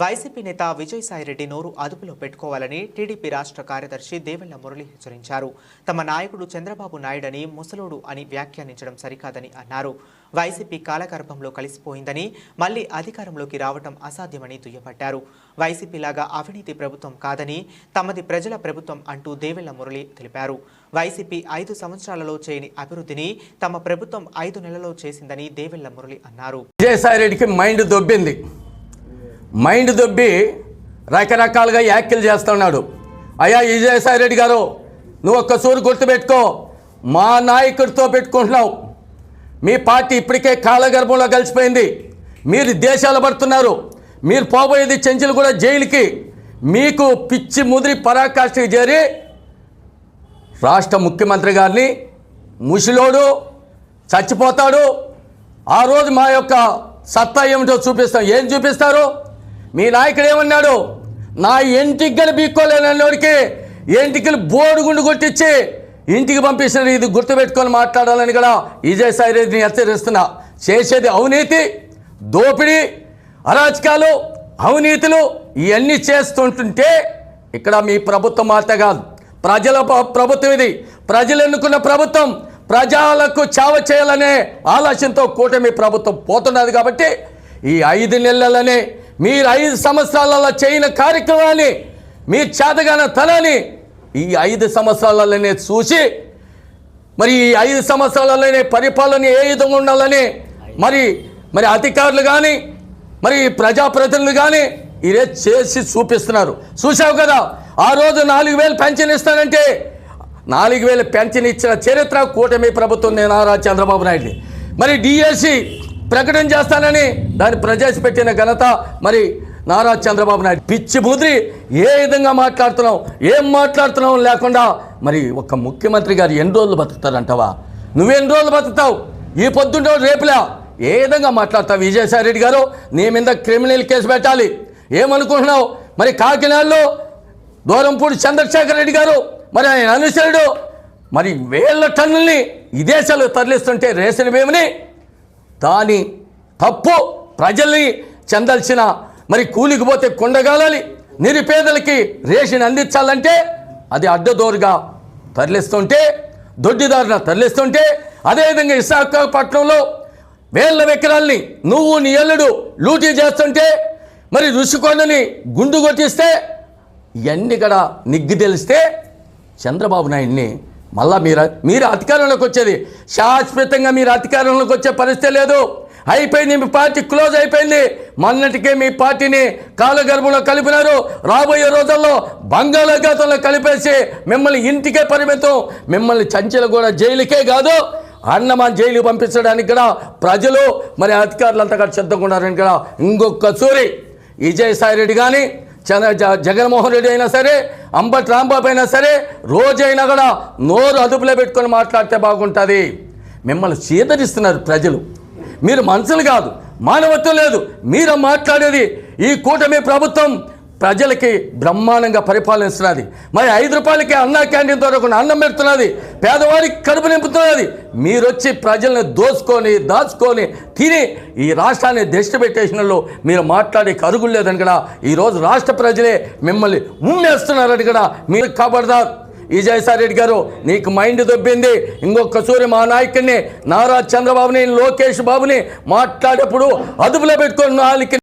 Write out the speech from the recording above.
YCP నేత విజయసాయిరెడ్డి నోరు అదుపులో పెట్టుకోవాలని టీడీపీ రాష్ట్ర కార్యదర్శి దేవెళ్ళ మురళి హెచ్చరించారు. తమ నాయకుడు చంద్రబాబు నాయుడని ముసలోడు అని వ్యాఖ్యానించడం సరికాదని అన్నారు. వైసీపీ కాలగర్భంలో కలిసిపోయిందని మళ్ళీ అధికారంలోకి రావటం అసాధ్యమని దుయ్యబట్టారు. వైసీపీలాగా అవినీతి ప్రభుత్వం కాదని తమది ప్రజల ప్రభుత్వం అంటూ దేవెళ్ళ మురళి తెలిపారు. వైసీపీ ఐదు సంవత్సరాలలో చేయని అభివృద్ధిని తమ ప్రభుత్వం ఐదు నెలల్లో చేసిందని దేవెళ్ళ మురళి అన్నారు. విజయసాయిరెడ్డికి మైండ్ దొబ్బింది. మైండ్ దొబ్బి రకరకాలుగా వ్యాఖ్యలు చేస్తున్నాడు. అయ్యా విజయసాయిరెడ్డి గారు నువ్వు ఒక్క సూరు గుర్తుపెట్టుకో. మా నాయకుడితో పెట్టుకుంటున్నావు. మీ పార్టీ ఇప్పటికే కాలగర్భంలో కలిసిపోయింది. మీరు దేశాలు పడుతున్నారు. మీరు పోబోయేది చెంచులు కూడా జైలుకి. మీకు పిచ్చి ముదిరి పరాకాష్ఠకి చేరి రాష్ట్ర ముఖ్యమంత్రి గారిని ముసిలోడు చచ్చిపోతాడు. ఆ రోజు మా యొక్క సత్తా ఏమిటో చూపిస్తాం. ఏం చూపిస్తారు? మీ నాయకుడు ఏమన్నాడు? నా ఎంటికలు బీక్కోలేనోడికి ఎంటికలు బోడుగుండు కొట్టించి ఇంటికి పంపించిన ఇది గుర్తుపెట్టుకొని మాట్లాడాలని కూడా విజయసాయి రెడ్డిని హెచ్చరిస్తున్నా. చేసేది అవినీతి దోపిడీ అరాచకాలు అవినీతులు ఇవన్నీ చేస్తుంటుంటే ఇక్కడ మీ ప్రభుత్వం మాట కాదు. ప్రజల ప్రభుత్వం ఇది. ప్రజలు ఎన్నుకున్న ప్రభుత్వం ప్రజలకు చావ చేయాలనే ఆలోచనతో కూటమి ప్రభుత్వం పోతున్నది కాబట్టి ఈ ఐదు నెలలనే మీరు ఐదు సంవత్సరాలలో చేయని కార్యక్రమాన్ని మీ చేతగాన తనాన్ని ఈ ఐదు సంవత్సరాలలోనే చూసి మరి ఈ ఐదు సంవత్సరాలలోనే పరిపాలన ఏ విధంగా ఉండాలని మరి మరి అధికారులు కానీ మరి ప్రజాప్రతినిధులు కానీ ఇదే చేసి చూపిస్తున్నారు. చూసావు కదా ఆ రోజు నాలుగు వేలు పెన్షన్ ఇస్తానంటే నాలుగు వేలు పెన్షన్ ఇచ్చిన చరిత్ర కూటమి ప్రభుత్వం నేను నారా చంద్రబాబు నాయుడు మరి డిఎస్సి ప్రకటన చేస్తానని దాన్ని ప్రవేశపెట్టిన ఘనత మరి నారా చంద్రబాబు నాయుడు. పిచ్చి ముద్రి ఏ విధంగా మాట్లాడుతున్నావు ఏం మాట్లాడుతున్నావు లేకుండా మరి ఒక ముఖ్యమంత్రి గారు ఎన్ని రోజులు బతుకుతారంటావా? నువ్వెన్ని రోజులు బతుకుతావు? ఈ పొద్దున్న రేపులా? ఏ విధంగా మాట్లాడతావు విజయసాయి రెడ్డి గారు? నీ మీద క్రిమినల్ కేసు పెట్టాలి. ఏమనుకుంటున్నావు? మరి కాకినాడలో దూరంపూడి చంద్రశేఖర్ రెడ్డి గారు మరి ఆయన అనుచరుడు మరి వేల టన్నుల్ని విదేశాలు తరలిస్తుంటే రేసిన భీమని దాని తప్పు ప్రజల్ని చెందాల్సిన మరి కూలికి పోతే కొండగాలాలి నిరుపేదలకి రేషన్ అందించాలంటే అది అడ్డదోరుగా తరలిస్తుంటే దొడ్డిదారున తరలిస్తుంటే అదేవిధంగా విశాఖపట్నంలో వేల ఎకరాల్ని నువ్వు నీ ఎల్లుడు లూటీ చేస్తుంటే మరి రుషికొండని గుండు కొట్టిస్తే ఇవన్నీ కూడా నిగ్గు తెలిస్తే చంద్రబాబు నాయుడిని మళ్ళా మీరు మీరు అధికారంలోకి వచ్చేది. శాశ్వతంగా మీరు అధికారంలోకి వచ్చే పరిస్థితి లేదు. అయిపోయింది మీ పార్టీ క్లోజ్ అయిపోయింది. మొన్నటికే మీ పార్టీని కాలగర్భంలో కలిపినారు. రాబోయే రోజుల్లో బంగాళాఖాతంలో కలిపేసి మిమ్మల్ని ఇంటికే పరిమితం. మిమ్మల్ని చంచలు కూడా జైలుకే కాదు అన్నమాన్ జైలు పంపించడానికి కూడా ప్రజలు మరి అధికారులంతా కూడా సిద్ధంగా ఉన్నారని కూడా ఇంకొక సూరి. విజయసాయి రెడ్డి కానీ జగన్మోహన్ రెడ్డి అయినా సరే అంబటి రాంబాబు అయినా సరే రోజైనా కూడా నోరు అదుపులో పెట్టుకొని మాట్లాడితే బాగుంటుంది. మిమ్మల్ని చీదరిస్తున్నారు ప్రజలు. మీరు మనుషులు కాదు మానవత్వం లేదు. మీరు మాట్లాడేది ఈ కూటమి ప్రభుత్వం ప్రజలకి బ్రహ్మాండంగా పరిపాలిస్తున్నది మరి ఐదు రూపాయలకి అన్న క్యాంటీన్ దొరకకుండా అన్నం పెడుతున్నది. పేదవారికి కడుపు నింపుతున్నది. మీరు వచ్చి ప్రజల్ని దోచుకొని దాచుకొని తిని ఈ రాష్ట్రాన్ని దృష్టి పెట్టేసినలో మీరు మాట్లాడే కరుగులు లేదని కూడా ఈరోజు రాష్ట్ర ప్రజలే మిమ్మల్ని ఉమ్మేస్తున్నారని కూడా మీరు కాబడదారు ఈ రెడ్డి గారు నీకు మైండ్ దొబ్బింది. ఇంకొక సూర్య మా నాయకుడిని నారా చంద్రబాబుని లోకేష్ బాబుని మాట్లాడేప్పుడు అదుపులో పెట్టుకొని నాలుగు